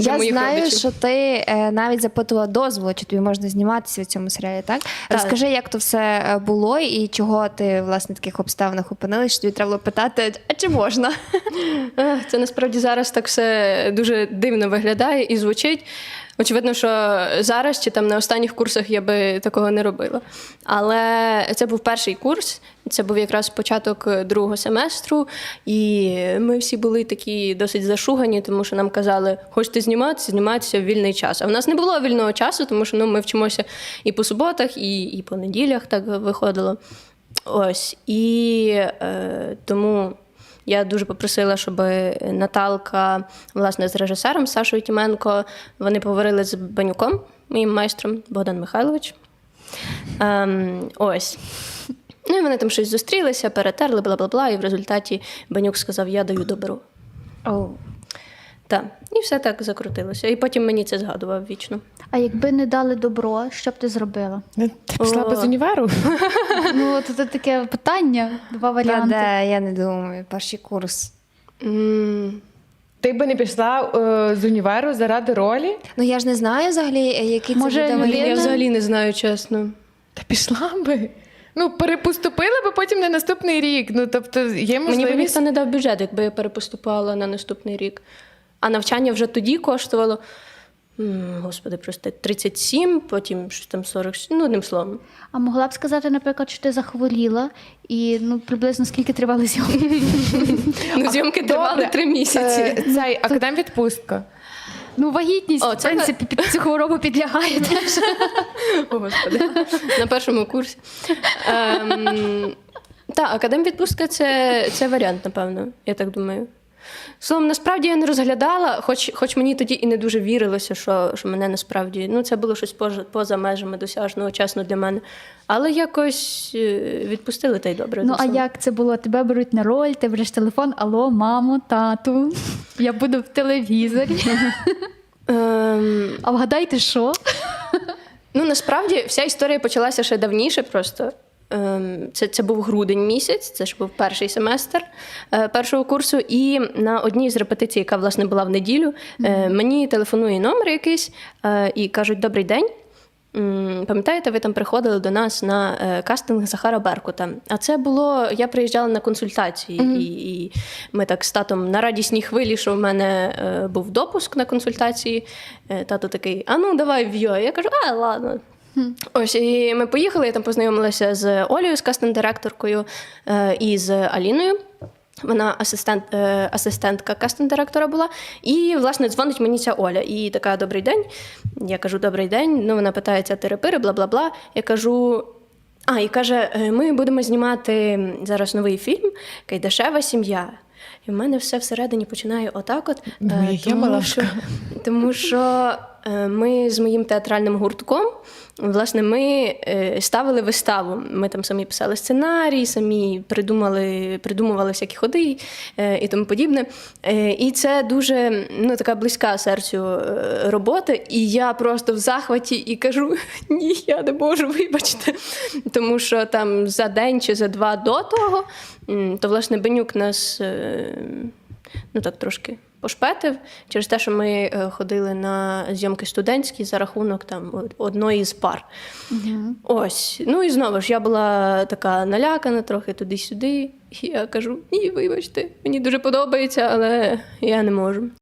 Я моїх знаю, родичів. що ти е, навіть запитувала дозволу, чи тобі можна зніматися в цьому серіалі, так? Розкажи, як то все е, було і чого ти власне в таких обставинах опинилась, що тобі треба було питати, а чи можна? Це насправді зараз так все дуже дивно виглядає і звучить. Очевидно, що зараз чи там на останніх курсах я би такого не робила. Але це був перший курс, це був якраз початок другого семестру, і ми всі були такі досить зашугані, тому що нам казали, хочете зніматися, зніматися в вільний час. А в нас не було вільного часу, тому що ну, ми вчимося і по суботах, і, і по неділях так виходило. Ось. І е, тому я дуже попросила, щоб Наталка, власне, з режисером Сашою Тіменко, вони поговорили з Банюком, моїм майстром Богдан Михайлович. Ем, ось. Ну і вони там щось зустрілися, перетерли, бла бла бла. І в результаті Банюк сказав: Я даю добро. О, Так. І все так закрутилося. І потім мені це згадував вічно. А якби не дали добро, що б ти зробила? Ти пішла О. без універу? Ну, то це таке питання, два та варіанти. де, я не думаю, перший курс. М, Ти би не пішла е, з універу заради ролі? Ну я ж не знаю взагалі, е, який це Може, буде варіант. Я взагалі не знаю, чесно. Та пішла би. Ну, перепоступила би потім на наступний рік. Ну, тобто, є Мені б можливість. ніхто не дав бюджет, якби я перепоступала на наступний рік. А навчання вже тоді коштувало, господи, просто 37, потім щось там 47, ну, одним словом. А могла б сказати, наприклад, що ти захворіла, і ну приблизно скільки тривали зйомки? Ну, зйомки тривали три місяці. Е, Цей академ-відпустка. Ну, вагітність, О, в принципі, під цю хворобу підлягає теж. О, господи. На першому курсі. Ем, так, академ-відпустка це, це варіант, напевно, я так думаю. Словом, насправді я не розглядала, хоч, хоч мені тоді і не дуже вірилося, що, що мене насправді ну, це було щось поза, поза межами досяжного, чесно для мене. Але якось е, відпустили та й добре. Ну, а як це було? Тебе беруть на роль, ти береш телефон, алло, мамо, тату, я буду в телевізорі. Ем, А вгадайте, що? Ну, насправді вся історія почалася ще давніше. Просто це, це був грудень місяць, це ж був перший семестр е, першого курсу. І на одній з репетицій, яка власне була в неділю, е, мені телефонує номер якийсь е, і кажуть: Добрий день. Пам'ятаєте, ви там приходили до нас на кастинг Захара Беркута. А це було, я приїжджала на консультації, і, і ми так з татом на радісній хвилі, що в мене е, був допуск на консультації. Е, тато такий: а ну давай в йо. Я кажу, а ладно. Ось і ми поїхали. Я там познайомилася з Олею, з кастинг-директоркою е, і з Аліною. Вона асистент, е, асистентка кастинг-директора була. І, власне, дзвонить мені ця Оля. І така: добрий день. Я кажу, добрий день. Ну, вона питається терапири, бла бла бла. Я кажу. А, і каже: «Е, ми будемо знімати зараз новий фільм Кайдашева сім'я. І в мене все всередині починає отак. От, яке тому, що, тому що ми з моїм театральним гуртком, власне, ми е, ставили виставу. Ми там самі писали сценарій, самі придумали, придумували всякі ходи е, і тому подібне. Е, І це дуже ну, така близька серцю е, робота. І я просто в захваті і кажу: ні, я не можу, вибачте. Тому що там за день чи за два до того, то власне Бенюк нас. е, ну так трошки пошпетив через те, що ми е, ходили на зйомки студентські за рахунок там одної з пар. Ось. Ну і знову ж я була така налякана, трохи туди-сюди. І я кажу: ні, вибачте, мені дуже подобається, але я не можу.